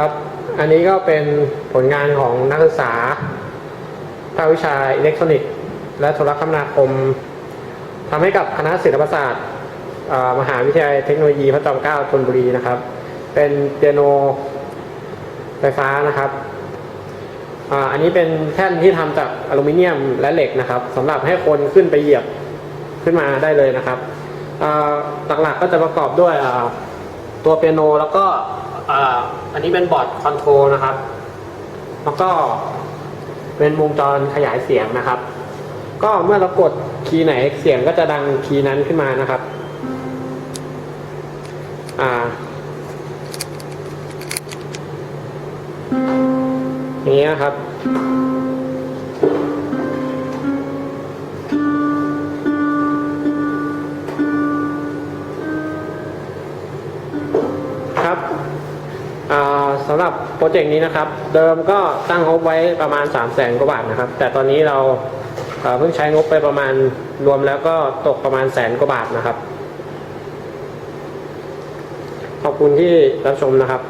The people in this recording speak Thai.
ครับ อันนี้ก็เป็นผลงานของนักศึกษาภาควิชาอิเล็กทรอนิกส์ และโทรคมนาคมทำให้กับคณะศิลปศาสตร์มหาวิทยาลัยเทคโนโลยีพระจอมเกล้าธนบุรีนะครับ เป็นเปียโนไฟฟ้านะครับอ,อันนี้เป็นแท่นที่ทำจากอลูมิเนียมและเหล็กนะครับสำหรับให้คนขึ้นไปเหยียบขึ้นมาได้เลยนะครับหลักๆก็จะประกอบด้วยตัวเปียโนแล้วก็ อันนี้เป็นบอร์ดคอนโทรลนะครับ แล้วก็เป็นวงจรขยายเสียงนะครับ ก็เมื่อเรากดคีย์ไหนเสียงก็จะดังคีย์นั้นขึ้นมานะครับอ่าอย่างนี้นะครับ สำหรับโปรเจกต์นี้นะครับ เดิมก็ตั้งงบไว้ประมาณ 3 0 0แสนกว่าบาทนะครับ แต่ตอนนี้เราเอ่อเพิ่งใช้งบไปประมาณรวมแล้วก็ตกประมาณแสนกว่าบาทนะครับ ขอบคุณที่รับชมนะครับ